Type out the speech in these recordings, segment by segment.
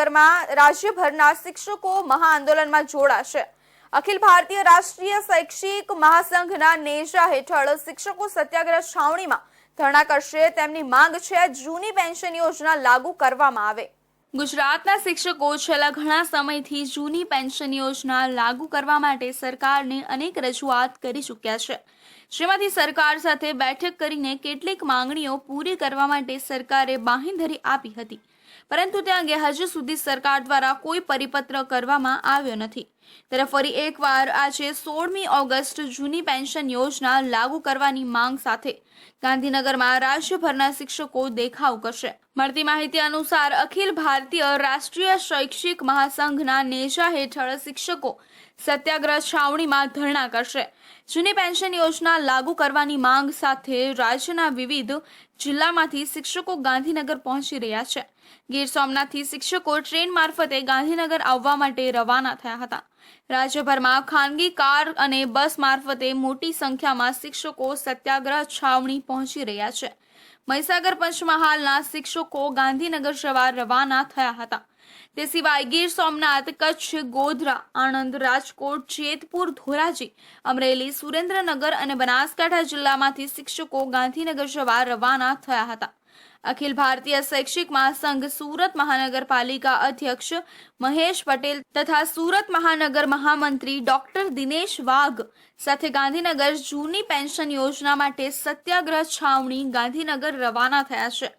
ગાંધીનગરમાં રાજ્યભરના શિક્ષકો મહાઆંદોલનમાં જોડાશે. અખિલ ભારતીય રાષ્ટ્રીય શૈક્ષિક મહાસંઘના નેજા હેઠળ શિક્ષકો સત્યાગ્રહ છાવણીમાં ધરણા કરશે. તેમની માંગ છે જૂની પેન્શન યોજના લાગુ કરવામાં આવે. ગુજરાતના શિક્ષકો છેલ્લા ઘણા સમયથી જૂની પેન્શન યોજના લાગુ કરવા માટે સરકારને અનેક રજૂઆત કરી ચૂક્યા છે. જેમાંથી સરકાર સાથે બેઠક કરીને કેટલીક માંગણીઓ પૂરી કરવા માટે સરકારે બાંહેધરી આપી હતી. પરંતુ તે અંગે હજુ સુધી સરકાર દ્વારા કોઈ પરિપત્ર કરવામાં આવ્યો નથી. ત્યારે ફરી એકવાર આજે સોળમી ઓગસ્ટ જૂની પેન્શન યોજના લાગુ કરવાની માંગ સાથે ગાંધીનગરમાં રાજ્યભરના શિક્ષકો દેખાવ કરશે. મળતી માહિતી અનુસાર અખિલ ભારતીય રાષ્ટ્રીય શૈક્ષિક મહાસંઘના નેજા હેઠળ શિક્ષકો સત્યાગ્રહ છાવણીમાં ધરણા કરશે. જૂની પેન્શન યોજના લાગુ કરવાની માંગ સાથે રાજ્યના વિવિધ જિલ્લામાંથી શિક્ષકો ગાંધીનગર પહોંચી રહ્યા છે. ગીર સોમનાથથી શિક્ષકો ટ્રેન મારફતે ગાંધીનગર આવવા માટે રવાના થયા હતા. રાજ્યભરમાં ખાનગી કાર અને બસ મારફતે મોટી સંખ્યામાં શિક્ષકો સત્યાગ્રહ છાવણી પહોંચી રહ્યા છે. મહીસાગર પંચમહાલના શિક્ષકો ગાંધીનગર જવા રવાના થયા હતા. તે સિવાય ગીર સોમનાથ, કચ્છ, ગોધરા, આણંદ, રાજકોટ, જેતપુર, ધોરાજી, અમરેલી, સુરેન્દ્રનગર અને બનાસકાંઠા જિલ્લામાંથી શિક્ષકો ગાંધીનગર જવા રવાના થયા હતા. અખિલ ભારતીય શૈક્ષિક મહાસંઘ સુરત મહાનગરપાલિકા અધ્યક્ષ મહેશ પટેલ તથા સુરત મહાનગર મહામંત્રી ડોક્ટર દિનેશ વાઘ સાથે ગાંધીનગર જૂની પેન્શન યોજના માટે સત્યાગ્રહ છાવણી ગાંધીનગર રવાના થયા છે.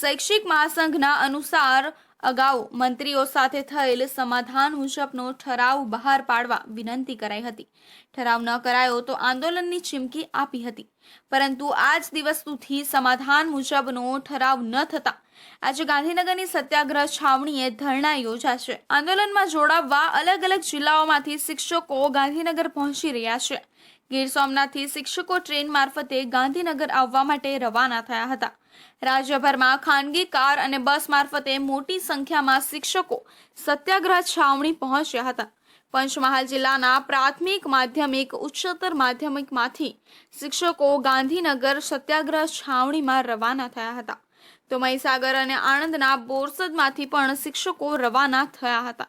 શૈક્ષિક મહાસંઘના અનુસાર અગાઉ મંત્રીઓ સાથે થયેલ સમાધાન મુજબનો ઠરાવ બહાર પાડવા વિનંતી કરાઈ હતી. ઠરાવ ન કરાયો તો આંદોલનની ચીમકી આપી હતી. પરંતુ આ દિવસ સુધી સમાધાન મુજબનો ઠરાવ ન થતા આજે ગાંધીનગરની સત્યાગ્રહ છાવણીએ ધરણા યોજાશે. આંદોલનમાં જોડાવવા અલગ અલગ જિલ્લાઓમાંથી શિક્ષકો ગાંધીનગર પહોંચી રહ્યા છે. ગીર સોમનાથથી શિક્ષકો ટ્રેન મારફતે ગાંધીનગર આવવા માટે રવાના થયા હતા. રાજ્યભરમાં ખાનગી કાર અને બસ મારફતે મોટી સંખ્યામાં શિક્ષકો સત્યાગ્રહ છાવણી પહોંચ્યા હતા. પંચમહાલ જિલ્લાના પ્રાથમિક માધ્યમિક, ઉચ્ચતર માધ્યમિકમાંથી શિક્ષકો ગાંધીનગર સત્યાગ્રહ છાવણીમાં રવાના થયા હતા. તો મહીસાગર અને આણંદના બોરસદમાંથી પણ શિક્ષકો રવાના થયા હતા.